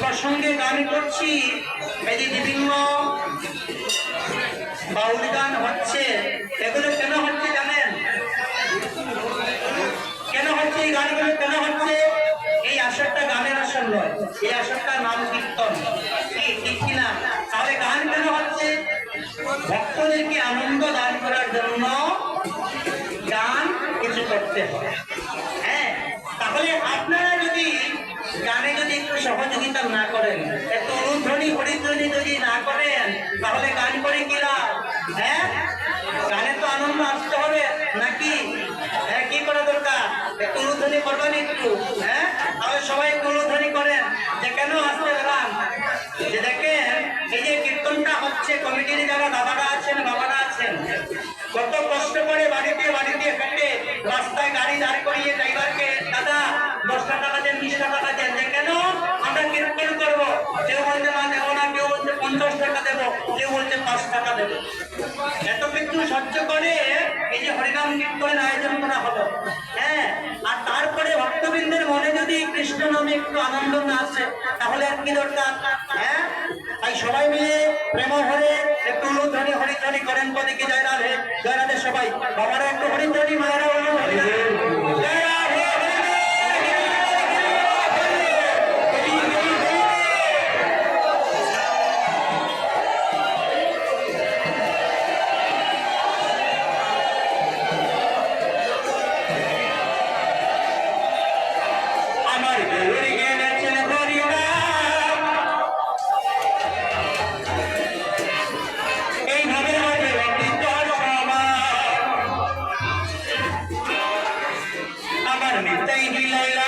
প্রসঙ্গে গান করছি। এই বিভিন্ন বাউল গান হচ্ছে। এগুলো কেন হচ্ছে জানেন? কেন হচ্ছে এই গানগুলো? কেন হচ্ছে? এই আসরটা গানের আসর নয়, এই আসরটার নাম কীর্তন। ঠিক কিনা তাহলে গান কেন হচ্ছে? ভক্তদেরকে আনন্দ দান করার জন্য গান কিছু করতে হ্যাঁ। সহযোগিতা না করেন। একটু অনুধ্বনি হরিধ্বনি যদি না করেন, তাহলে গান করে কি লাভ? হ্যাঁ? গানে তো আনন্দ আসতে হবে, নাকি? হ্যাঁ কি করা দরকার? একটু অনুধ্বনি করবেন একটু হ্যাঁ? তাহলে সবাই একটু অনুধ্বনি করেন। যে কেন আসতে গেলাম? যে দেখেন, এই যে কীর্তনটা হচ্ছে, কমিটির যারা দাদারা আছেন, বাবারা আছেন, কত কষ্ট করে বাড়িতে বাড়িতে হেঁটে রাস্তায় গাড়ি দাঁড় করিয়ে ড্রাইভারকে, দাদা দশ টাকা দেন বিশ টাকা দেন। যে কেন? আমরা করব। কেউ বলছে না দেবো না। কেউ বলছে পঞ্চাশ টাকা দেবো। কেউ বলছে পাঁচ টাকা দেবো। এত কিছু সহ্য করে এই যে হরিনাম কীর্তনের আয়োজন করা হলো। হ্যাঁ আর তারপরে ভক্তবৃন্দের মনে যদি কৃষ্ণ নামে একটু আনন্দ না আসে তাহলে আর কি দরকার? হ্যাঁ তাই সবাই মিলে প্রেম হরে একটু অনুধ্বনি হরিধ্বনি করেন পদিকে জয় রাধে জয় রাধে সবাই। বাবারা একটু হরিধ্বনি মায়েরা অনুধ্বনি மித்தகிலையா